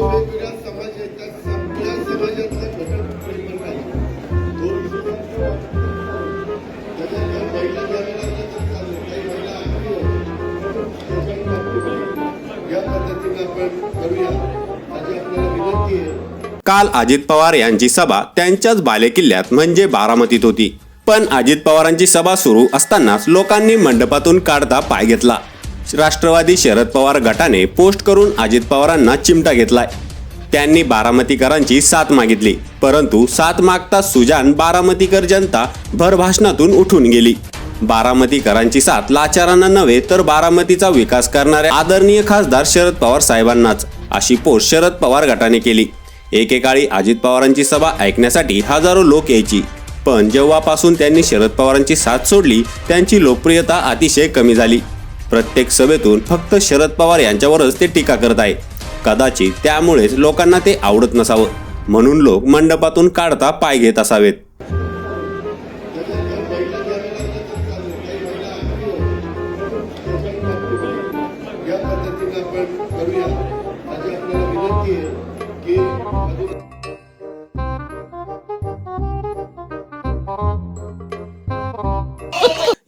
वेगवेगळ्या समाज आहेत त्या सगळ्या घटक परिवर्तन आहे त्याच्यात महिला काही महिला या पद्धतीने आपण करूया माझी आपल्याला विनंती आहे काल अजित पवार यांची सभा त्यांच्याच बालेकिल्ल्यात म्हणजे बारामतीत होती. पण अजित पवारांची सभा सुरू असतानाच लोकांनी मंडपातून काढता पाय घेतला. राष्ट्रवादी शरद पवार गटाने पोस्ट करून अजित पवारांना चिमटा घेतलाय. त्यांनी बारामतीकरांची साथ मागितली परंतु साथ मागता सुजान बारामतीकर जनता भर भाषणातून उठून गेली. बारामतीकरांची साथ लाचारांना नव्हे तर बारामतीचा विकास करणाऱ्या आदरणीय खासदार शरद पवार साहेबांनाच अशी पोस्ट शरद पवार गटाने केली. एकेकाळी अजित पवारांची सभा ऐकण्यासाठी हजारो लोक यायची पण जेव्हापासून त्यांनी शरद पवारांची साथ सोडली त्यांची लोकप्रियता अतिशय कमी झाली. प्रत्येक सभेतून फक्त शरद पवार यांच्यावरच ते टीका करत आहे. कदाचित त्यामुळेच लोकांना ते आवडत नसावं. म्हणून लोक मंडपातून काढता पाय घेत असावेत.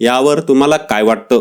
यावर तुम्हाला काय वाटतं?